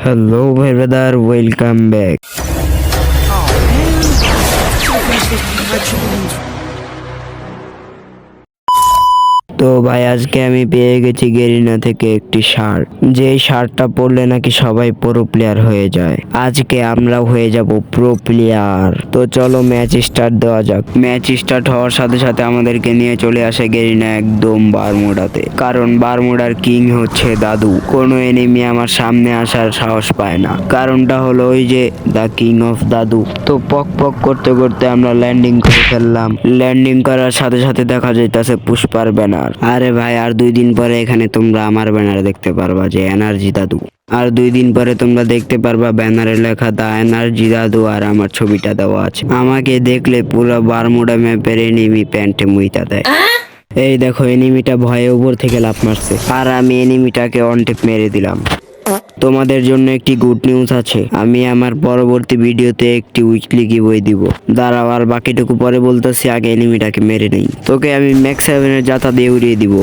Hello ভাই brother welcome back তো ভাই, আজকে আমি পেয়ে গেছি গেরিনা থেকে একটি শার্ট। যে শার্টটা পরলে নাকি সবাই প্রো প্লেয়ার হয়ে যায়। আজকে আমরাও হয়ে যাব প্রো প্লেয়ার তো চলো ম্যাচ স্টার্ট দেওয়া যাক। ম্যাচ স্টার্ট হওয়ার সাথে সাথে আমাদেরকে নিয়ে চলে আসে গেরিনা একদম বারমুডাতে। কারণ বারমুডার কিং হচ্ছে দাদু। কোনো এনিমি আমার সামনে আসার সাহস পায় না। কারণটা হলো ওই যে দ্য কিং অফ দাদু। তো পক পক করতে করতে আমরা ল্যান্ডিং করে ফেললাম। ল্যান্ডিং করার সাথে সাথে দেখা যাইতাছে পুষ্পার ব্যানার আরে ভাই আর দুই দিন পরে এখানে তোমরা আমার ব্যানার দেখতে পারবা যে এনার্জি দাদু। আর দুই দিন পরে তোমরা দেখতে পারবা ব্যানারে লেখা দা এনার্জি দাদু আর আমার ছবিটা দেওয়া আছে। আমাকে দেখলে পুরো বারমুডা ম্যাপের এনিমি প্যান্টে মুইতা দেয়। এই দেখো এনিমিটা ভয়ে উপর থেকে লাফ মারছে। আর আমি এনিমিটাকে অন টেপ মেরে দিলাম। তোমাদের জন্য একটি গুড নিউজ আছে। আমি আমার পরবর্তী ভিডিওতে একটি উইকলি বই দিব। দাঁড়াও আর বাকিটুকু পরে বলতেছি আগে এনিমিটাকে মেরে নেই। তোকে আমি ম্যাক্স সেভেনের যাতা দিয়ে উড়িয়ে দিব।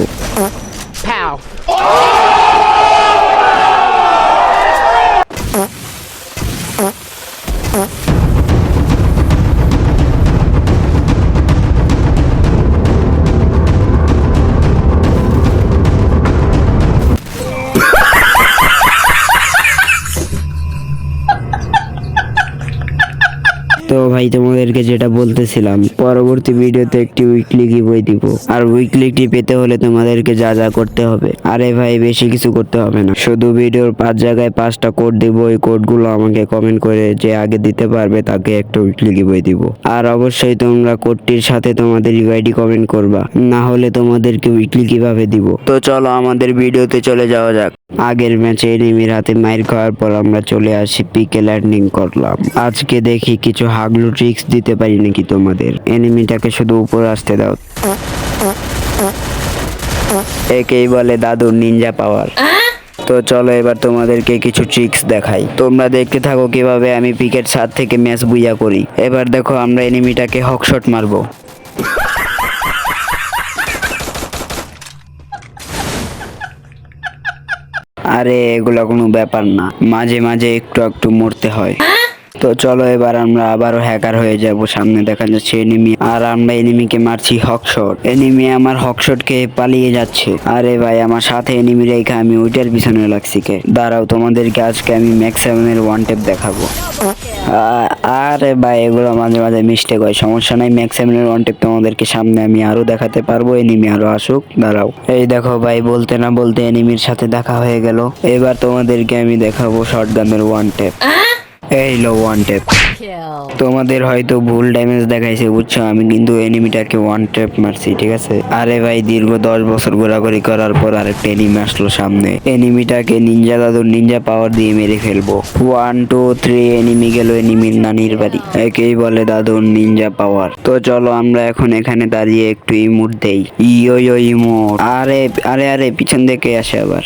তো ভাই, তোমাদেরকে যেটা বলতেছিলাম, পরবর্তী ভিডিওতে একটি উইকলি গিবই দিব। আর উইকলিটি পেতে হলে তোমাদেরকে যা যা করতে হবে। আরে ভাই, বেশি কিছু করতে হবে না। শুধু ভিডিওর পাঁচ জায়গায় পাঁচটা কোড দিব, ওই কোডগুলো আমাকে কমেন্ট করে যে আগে দিতে পারবে, তাকে একটা উইকলি গিবই দিব। আর অবশ্যই তোমরা কোডটির সাথে তোমাদের ইউআইডি কমেন্ট করবা। না হলে তোমাদেরকে উইকলি কীভাবে দিব? তো চলো, আমাদের ভিডিওতে চলে যাওয়া যাক। আগের ম্যাচে এনিমির হাতে মাইর খাওয়ার পর আমরা চলে আসি পিকে ল্যান্ডিং করলাম। আজকে দেখি কিছু হাগলু ট্রিক্স দিতে পারি নাকি তোমাদের? এনিমিটাকে শুধু উপর আসতে দাও। একেই বলে দাদুর নিনজা পাওয়ার তো চলো এবার তোমাদেরকে কিছু ট্রিক্স দেখাই। তোমরা দেখতে থাকো কীভাবে আমি পিকেট ছাদ থেকে ম্যাচ বুইয়া করি। এবার দেখো আমরা এনিমিটাকে হকশট মারবো। আরে এগুলো কোনো ব্যাপার না। মাঝে মাঝে একটু একটু মরতে হয়। তো চলো এবার আমরা আবারও হ্যাকার হয়ে যাব। সামনে দেখা যাচ্ছে এনিমি আর আমরা এনিমিকে মারছি হকশট এনিমি আমার হকশটকে পালিয়ে যাচ্ছে। আরে ভাই, আমার সাথে এনিমি রেখে আমি ওইটার পিছনে লাগছি কে? দাঁড়াও, তোমাদেরকে আজকে আমি ম্যাক্স সেভেনের ওয়ান টেপ দেখাবো। আরে ভাই, এগুলো মাঝে মাঝে মিস্টেক হয়। সমস্যা নাই ম্যাক্স সেভেনের ওয়ান টেপ তোমাদেরকে সামনে আমি আরও দেখাতে পারব। এনিমি আরও আসুক, দাঁড়াও। এই দেখো ভাই, বলতে না বলতে এনিমির সাথে দেখা হয়ে গেল। এবার তোমাদেরকে আমি দেখাবো শর্ট গানের ওয়ান টেপ এই লো ওয়ান টেপ তোমাদের হয়তো ভুল ড্যামেজ দেখাইছে, বুঝছ? আমি কিন্তু এনিমিটাকে ওয়ান ট্যাপ মারছি, ঠিক আছে? আরে ভাই, দীর্ঘ দশ বছর ঘোরাঘুরি করার পর আরেকটা এনিমি আসলো সামনে। এনিমিটাকে নিনজা দাদুর নিনজা পাওয়ার দিয়ে মেরে ফেলব। ওয়ান টু থ্রি এনিমি গেল এনিমির নানির বাড়ি। একেই বলে দাদুর নিনজা পাওয়ার তো চলো, আমরা এখন এখানে দাঁড়িয়ে একটু ইমোট দেই ইয়ো ইমোট আরে আরে আরে, পিছন থেকে আসে আবার।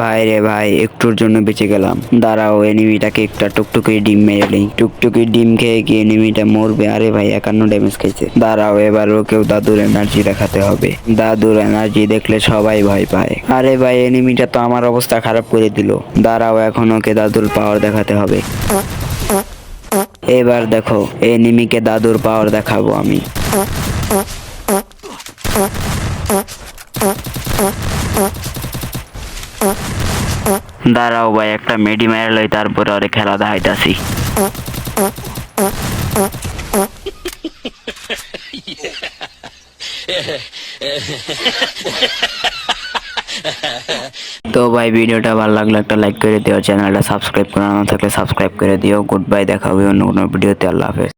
ভাই রে ভাই, একটুর জন্য বেঁচে গেলাম। দাঁড়াও এনিমিটাকে একটা টুকটুকি ডিম মেরে নেই। টুকটুকি ডিম খেয়ে কি এনিমিটা মরবে। আরে ভাই, একান্ন ড্যামেজ খাইছে দাঁড়াও, এবার ওকেও দাদুর এনার্জি দেখাতে হবে। দাদুর এনার্জি দেখলে সবাই ভয় পায়। আরে ভাই এনিমিটা তো আমার অবস্থা খারাপ করে দিল। দাঁড়াও, এখন ওকে দাদুর পাওয়ার দেখাতে হবে। এবার দেখো এনিমিকে দাদুর পাওয়ার দেখাবো আমি। দাঁড়াও ভাই, একটা মেডি মেরে লই তারপরে ওরে খেলা দেখাইতাছি। তো ভাই, ভিডিওটা ভালো লাগলে একটা লাইক করে দিও, চ্যানেলটা সাবস্ক্রাইব করা না থাকলে সাবস্ক্রাইব করে দিও। গুড বাই দেখা হবে অন্য কোনো ভিডিওতে, আল্লাহ হাফেজ।